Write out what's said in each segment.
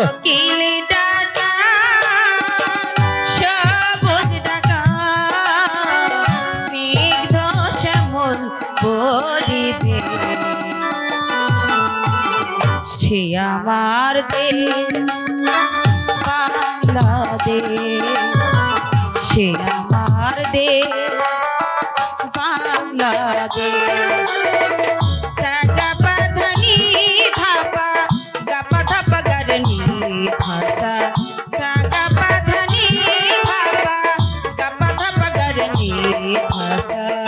কোকিলি ডাকা সবুজ ডাকা স্নিগ্ধ শ্যামল পরিবে সে আমার দিল বাংলাদেশ। সে আমার দেশ বাংলাদেশ। Yeah.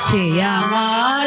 সে আমার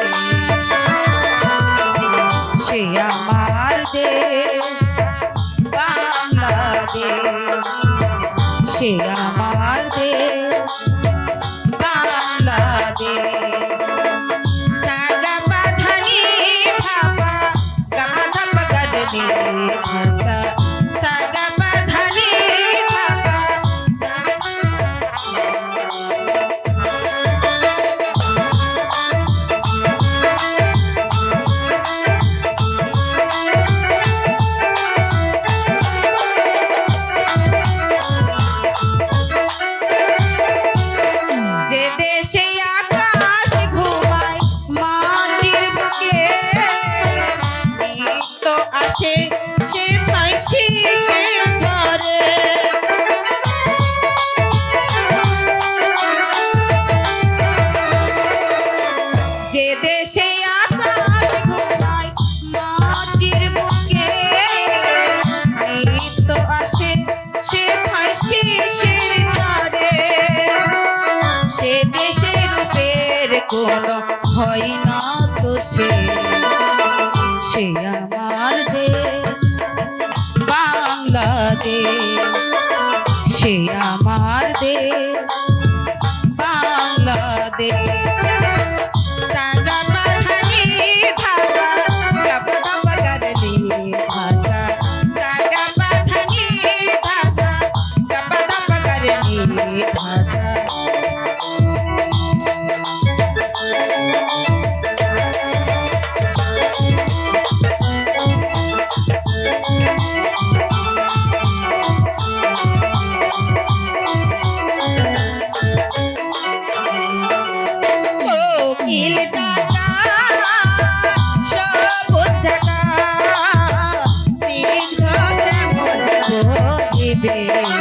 আমার দেশ দেশ সে আমার দেশ বাংলাদেশ। be.